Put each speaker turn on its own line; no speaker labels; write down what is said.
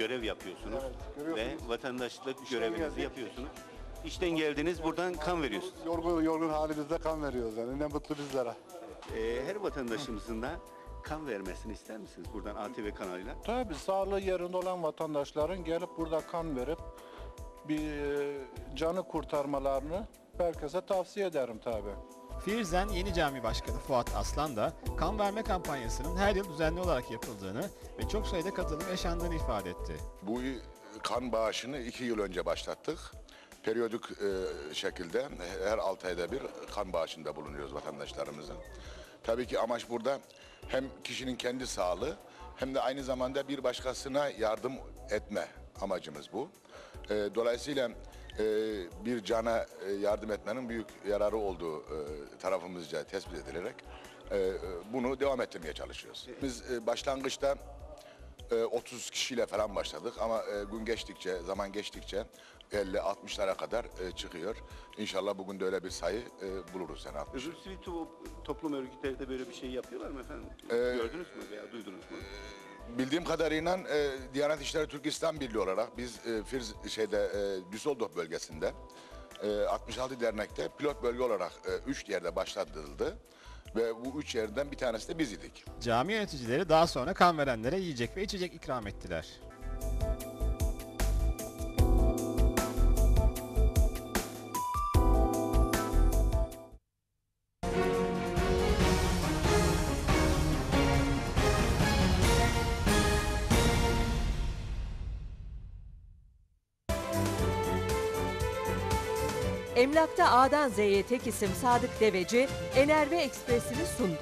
görev yapıyorsunuz
Evet, görüyorsunuz.
ve vatandaşlık
İşten
görevinizi
geldik.
yapıyorsunuz. İşten geldiniz buradan kan veriyorsunuz.
Yorgun yorgun halimizde kan veriyoruz yani. Ne mutlu bizlere.
Ee, her vatandaşımızın da kan vermesini ister misiniz buradan ATV kanalıyla?
Tabii sağlığı yerinde olan vatandaşların gelip burada kan verip bir e, canı kurtarmalarını herkese tavsiye ederim tabii.
Fiirzen Yeni Cami Başkanı Fuat Aslan da kan verme kampanyasının her yıl düzenli olarak yapıldığını ve çok sayıda katılım yaşandığını ifade etti.
Bu kan bağışını iki yıl önce başlattık. Periyodik e, şekilde her 6 ayda bir kan bağışında bulunuyoruz vatandaşlarımızın. Tabii ki amaç burada hem kişinin kendi sağlığı hem de aynı zamanda bir başkasına yardım etme amacımız bu. E, dolayısıyla e, bir cana e, yardım etmenin büyük yararı olduğu e, tarafımızca tespit edilerek e, bunu devam ettirmeye çalışıyoruz. Biz e, başlangıçta e, 30 kişiyle falan başladık ama e, gün geçtikçe, zaman geçtikçe 50-60'lara kadar e, çıkıyor. İnşallah bugün de öyle bir sayı e, buluruz yani. 60.
Öbür sivil to- toplum örgütleri de böyle bir şey yapıyorlar mı efendim?
Ee,
Gördünüz mü veya duydunuz mu?
Bildiğim kadarıyla e, Diyanet İşleri Türk İslam Birliği olarak biz e, Firz şeyde e, Düsseldorf bölgesinde e, 66 dernekte pilot bölge olarak 3 yerde başlatıldı ve bu üç yerden bir tanesi de biz idik.
Cami yöneticileri daha sonra kan verenlere yiyecek ve içecek ikram ettiler.
Emlakta A'dan Z'ye tek isim Sadık Deveci, Enerve Ekspresi'ni sundu.